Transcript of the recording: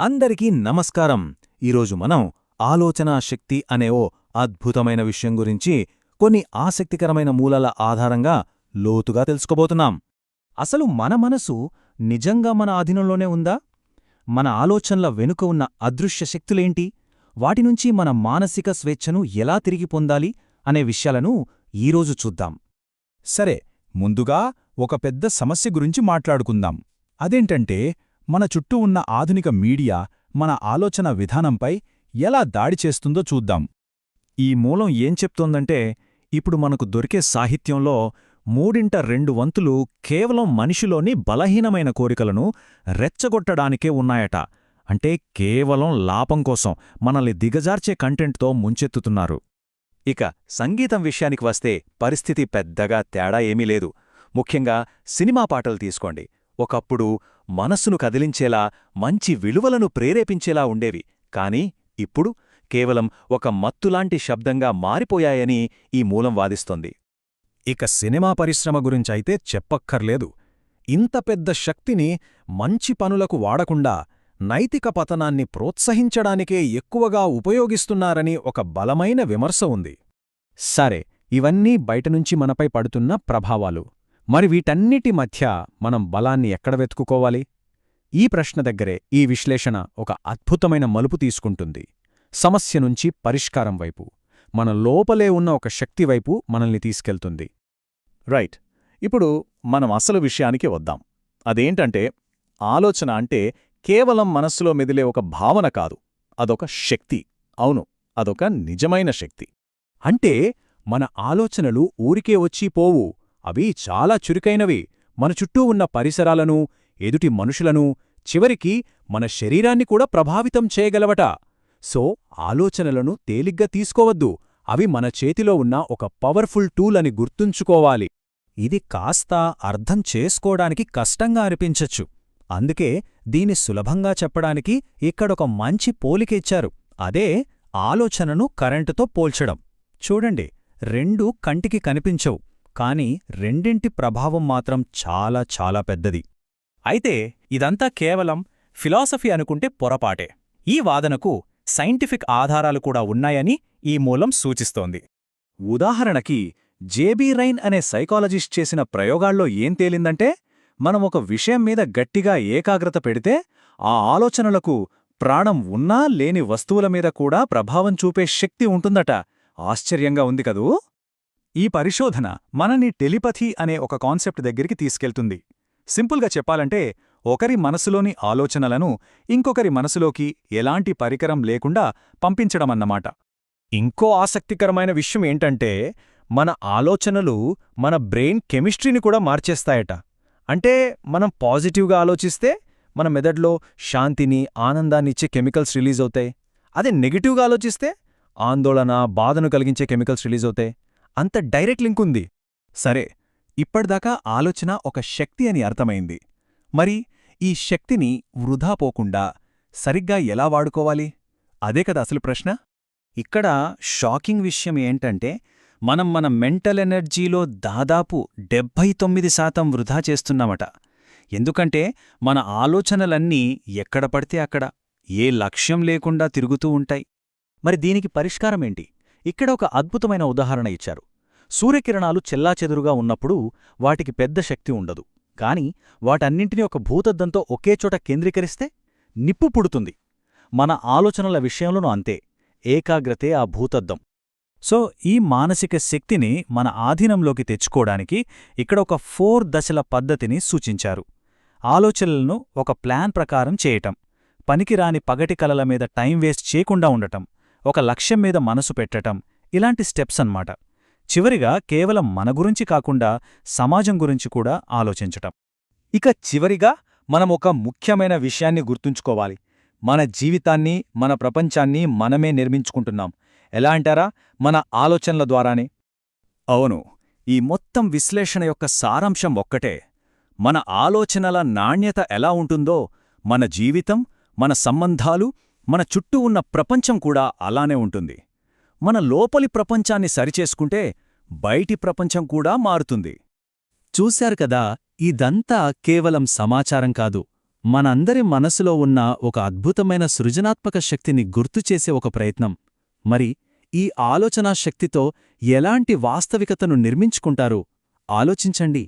అందరికీ నమస్కారం. ఈరోజు మనం ఆలోచనా శక్తి అనే ఓ అద్భుతమైన విషయం గురించి కొన్ని ఆసక్తికరమైన మూలాల ఆధారంగా లోతుగా తెలుసుకోబోతున్నాం. అసలు మన మనసు నిజంగా మన ఆధీనంలోనే ఉందా? మన ఆలోచనల వెనుక ఉన్న అదృశ్య శక్తులేంటి? వాటినుంచి మన మానసిక స్వేచ్ఛను ఎలా తిరిగి పొందాలి అనే విషయాలను ఈరోజు చూద్దాం. సరే ముందుగా ఒక పెద్ద సమస్య గురించి మాట్లాడుకుందాం. అదేంటంటే మన చుట్టూ ఉన్న ఆధునిక మీడియా మన ఆలోచన విధానంపై ఎలా దాడి చేస్తుందో చూద్దాం. ఈ మూలం ఏం చెప్తోందంటే ఇప్పుడు మనకు దొరికే సాహిత్యంలో మూడింట రెండు వంతులు కేవలం మనిషిలోని బలహీనమైన కోరికలను రెచ్చగొట్టడానికే ఉన్నాయట. అంటే కేవలం లాభం కోసం మనల్ని దిగజార్చే కంటెంట్తో ముంచెత్తుతున్నారు. ఇక సంగీతం విషయానికి వస్తే పరిస్థితి పెద్దగా తేడా ఏమీ లేదు. ముఖ్యంగా సినిమా పాటలు తీసుకోండి. ఒకప్పుడు మనస్సును కదిలించేలా మంచి విలువలను ప్రేరేపించేలా ఉండేవి. కాని ఇప్పుడు కేవలం ఒక మత్తులాంటి శబ్దంగా మారిపోయాయని ఈ మూలం వాదిస్తోంది. ఇక సినిమా పరిశ్రమ గురించైతే చెప్పక్కర్లేదు. ఇంత పెద్ద శక్తిని మంచి పనులకు వాడకుండా నైతిక పతనాన్ని ప్రోత్సహించడానికే ఎక్కువగా ఉపయోగిస్తున్నారని ఒక బలమైన విమర్శ ఉంది. సరే ఇవన్నీ బయటనుంచి మనపై పడుతున్న ప్రభావాలు. మరి వీటన్నిటి మధ్య మనం బలాన్ని ఎక్కడ వెతుకుకోవాలి? ఈ ప్రశ్న దగ్గరే ఈ విశ్లేషణ ఒక అద్భుతమైన మలుపు తీసుకుంటుంది. సమస్య నుంచి పరిష్కారం వైపు. మన లోపలే ఉన్న ఒక శక్తి వైపు మనల్ని తీసుకెళ్తుంది. రైట్. ఇప్పుడు మనం అసలు విషయానికి వద్దాం. అదేంటంటే ఆలోచన అంటే కేవలం మనస్సులో మెదిలే ఒక భావన కాదు. అదొక శక్తి. అవును అదొక నిజమైన శక్తి. అంటే మన ఆలోచనలు ఊరికే వచ్చి పోవు. అవి చాలా చురుకైనవి. మన చుట్టూ ఉన్న పరిసరాలను ఎదుటి మనుషులను చివరికి మన శరీరాన్ని కూడా ప్రభావితం చేయగలవట. సో ఆలోచనలను తేలిగ్గా తీసుకోవద్దు. అవి మన చేతిలో ఉన్న ఒక పవర్ఫుల్ టూల్ అని గుర్తుంచుకోవాలి. ఇది కాస్త అర్థం చేసుకోవడానికి కష్టంగా అనిపించచ్చు. అందుకే దీని సులభంగా చెప్పడానికి ఇక్కడొక మంచి పోలిక ఇచ్చారు. అదే ఆలోచనను కరెంటుతో పోల్చడం. చూడండి రెండు కంటికి కనిపించవు. కాని రెండింటి ప్రభావం మాత్రం చాలా చాలా పెద్దది. అయితే ఇదంతా కేవలం ఫిలాసఫీ అనుకుంటే పొరపాటే. ఈ వాదనకు సైంటిఫిక్ ఆధారాలు కూడా ఉన్నాయని ఈ మూలం సూచిస్తోంది. ఉదాహరణకి జేబీ రైన్ అనే సైకాలజిస్ట్ చేసిన ప్రయోగాల్లో ఏం తేలిందంటే మనం ఒక విషయం మీద గట్టిగా ఏకాగ్రత పెడితే ఆ ఆలోచనలకు ప్రాణం ఉన్నా లేని వస్తువుల మీద కూడా ప్రభావం చూపే శక్తి ఉంటుందట. ఆశ్చర్యంగా ఉంది కదూ? ఈ పరిశోధన మనని టెలిపథీ అనే ఒక కాన్సెప్ట్ దగ్గరికి తీసుకెళ్తుంది. సింపుల్గా చెప్పాలంటే ఒకరి మనసులోని ఆలోచనలను ఇంకొకరి మనసులోకి ఎలాంటి పరికరం లేకుండా పంపించడమన్నమాట. ఇంకో ఆసక్తికరమైన విషయం ఏంటంటే మన ఆలోచనలు మన బ్రెయిన్ కెమిస్ట్రీని కూడా మార్చేస్తాయట. అంటే మనం పాజిటివ్గా ఆలోచిస్తే మన మెదడులో శాంతిని ఆనందాన్నిచ్చే కెమికల్స్ రిలీజ్ అవుతాయి. అదే నెగిటివ్గా ఆలోచిస్తే ఆందోళన బాధను కలిగించే కెమికల్స్ రిలీజ్ అవుతాయి. అంత డైరెక్ట్ లింక్ ఉంది. సరే ఇప్పటిదాకా ఆలోచన ఒక శక్తి అని అర్థమైంది. మరి ఈ శక్తిని వృధా పోకుండా సరిగ్గా ఎలా వాడుకోవాలి? అదే కదా అసలు ప్రశ్న. ఇక్కడ షాకింగ్ విషయం ఏంటంటే మనం మన మెంటల్ ఎనర్జీలో దాదాపు డెబ్భై తొమ్మిది శాతం వృధా చేస్తున్నామట. ఎందుకంటే మన ఆలోచనలన్నీ ఎక్కడ పడితే అక్కడ ఏ లక్ష్యం లేకుండా తిరుగుతూ ఉంటాయి. మరి దీనికి పరిష్కారమేంటి ఇక్కడ ఒక అద్భుతమైన ఉదాహరణ ఇచ్చారు. సూర్యకిరణాలు చెల్లాచెదురుగా ఉన్నప్పుడు వాటికి పెద్ద శక్తి ఉండదు. కాని వాటన్నింటినీ ఒక భూతద్దంతో ఒకేచోట కేంద్రీకరిస్తే నిప్పు పుడుతుంది. మన ఆలోచనల విషయంలోనూ అంతే. ఏకాగ్రతే ఆ భూతద్దం. సో ఈ మానసిక శక్తిని మన ఆధీనంలోకి తెచ్చుకోవడానికి ఇక్కడ ఒక ఫోర్ దశల పద్ధతిని సూచించారు. ఆలోచనలను ఒక ప్లాన్ ప్రకారం చేయటం. పనికిరాని పగటి కలల మీద టైం వేస్ట్ చేయకుండా ఉండటం. ఒక లక్ష్యం మీద మనసు పెట్టటం ఇలాంటి స్టెప్స్ అన్నమాట. చివరిగా కేవలం మన గురించి కాకుండా సమాజం గురించి కూడా ఆలోచించటం. ఇక చివరిగా మనం ఒక ముఖ్యమైన విషయాన్ని గుర్తుంచుకోవాలి. మన జీవితాన్ని మన ప్రపంచాన్ని మనమే నిర్మించుకుంటున్నాం. ఎలా అంటారా? మన ఆలోచనల ద్వారానే. అవును ఈ మొత్తం విశ్లేషణ యొక్క సారాంశం ఒక్కటే. మన ఆలోచనల నాణ్యత ఎలా ఉంటుందో మన జీవితం మన సంబంధాలు మన చుట్టూ ఉన్న ప్రపంచం కూడా అలానే ఉంటుంది. మన లోపలి ప్రపంచాన్ని సరిచేసుకుంటే బయటి ప్రపంచం కూడా మారుతుంది. చూశారు కదా ఇదంతా కేవలం సమాచారం కాదు. మనందరి మనసులో ఉన్న ఒక అద్భుతమైన సృజనాత్మక శక్తిని గుర్తుచేసే ఒక ప్రయత్నం. మరి ఈ ఆలోచనా శక్తితో ఎలాంటి వాస్తవికతను నిర్మించుకుంటారు? ఆలోచించండి.